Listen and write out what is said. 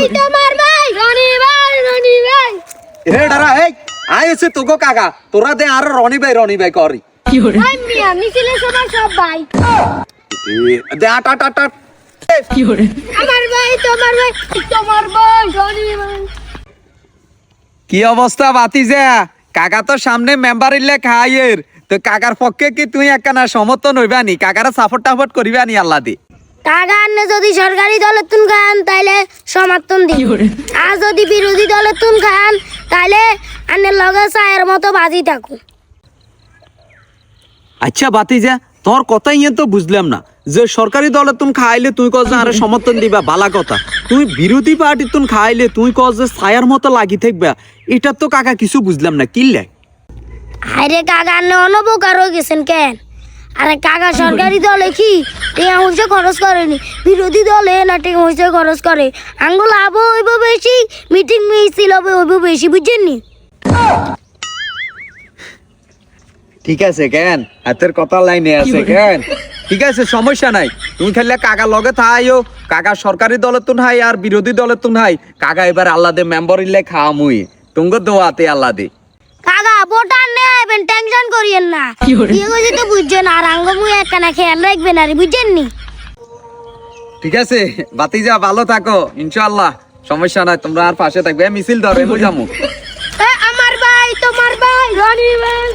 ভাই তোমার ভাই। রনি ভাই রনি ভাই। হে ডারা এই আইছে তোগো কাকা। তোরা দে আর রনি ভাই রনি ভাই করি। ভাই মিয়া মিছিলে সবার সব ভাই। দে আট আট আট আট। আমার ভাই তোমার ভাই তোমার ভাই রনি ভাই। কি অবস্থা বাতি যা কাকা তো সামনে মেম্বার ইলে খাইয়ের তো কাকার পক্ষে কি তুই একখানা সমর্থন হইবা নি কাকারা সাপোর্ট টাপোর্ট করিবা নি আল্লাহ দি। টাকা আনলে যদি সরকারি দলের তুন খান তাইলে সমর্থন দিই। আর যদি বিরোধী দলের তুন খান তাইলে আনের লগে চায়ের মতো বাজি থাকুন আচ্ছা বাতি যা তোর কথা ইয়ে তো বুঝলাম না। যে সরকারি দলের তুন খাইলে তুই যে আরে সমর্থন দিবা বালা কথা। তুই বিরোধী পার্টির তুন খাইলে তুই কস যে ছায়ার মতো লাগি থাকবা এটা তো কাকা কিছু বুঝলাম না কিল্লে আরে কাকা আন্নে অনবকার হয়ে গেছেন কেন? আরে কাকা সরকারি দলে কি? টিয়া হইছে খরচ করেনি। বিরোধী দলে না হইছে খরচ করে? আঙ্গুল লাভ হইব বেশি মিটিং মিছিল হবে হইব বেশি বুঝছেন নি? ঠিক আছে কেন? হাতের কথা লাইনে আছে কেন? ঠিক আছে সমস্যা নাই। তুমি খেললে কাকা লগে থাইও কাকা সরকারি দলের তুন হাই আর বিরোধী দলের তুন হাই কাকা এবার আল্লাহ দে মেম্বার ইলে খাওয়া মুই তুঙ্গ দোয়াতে আল্লাহ দে। কাকা ভোটার নে আইবেন টেনশন করিয়েন না। বিয়ে করছে তো বুঝছেন আর আঙ্গমু একখানা খেয়াল রাখবেন আর বুঝছেন নি ঠিক আছে বাতিজা ভালো থাকো ইনশাআল্লাহ। সমস্যা নাই তোমরা আর পাশে থাকবে মিছিল ধরো বুঝামু। এ, আমার ভাই তোমার ভাই রনি ভাই।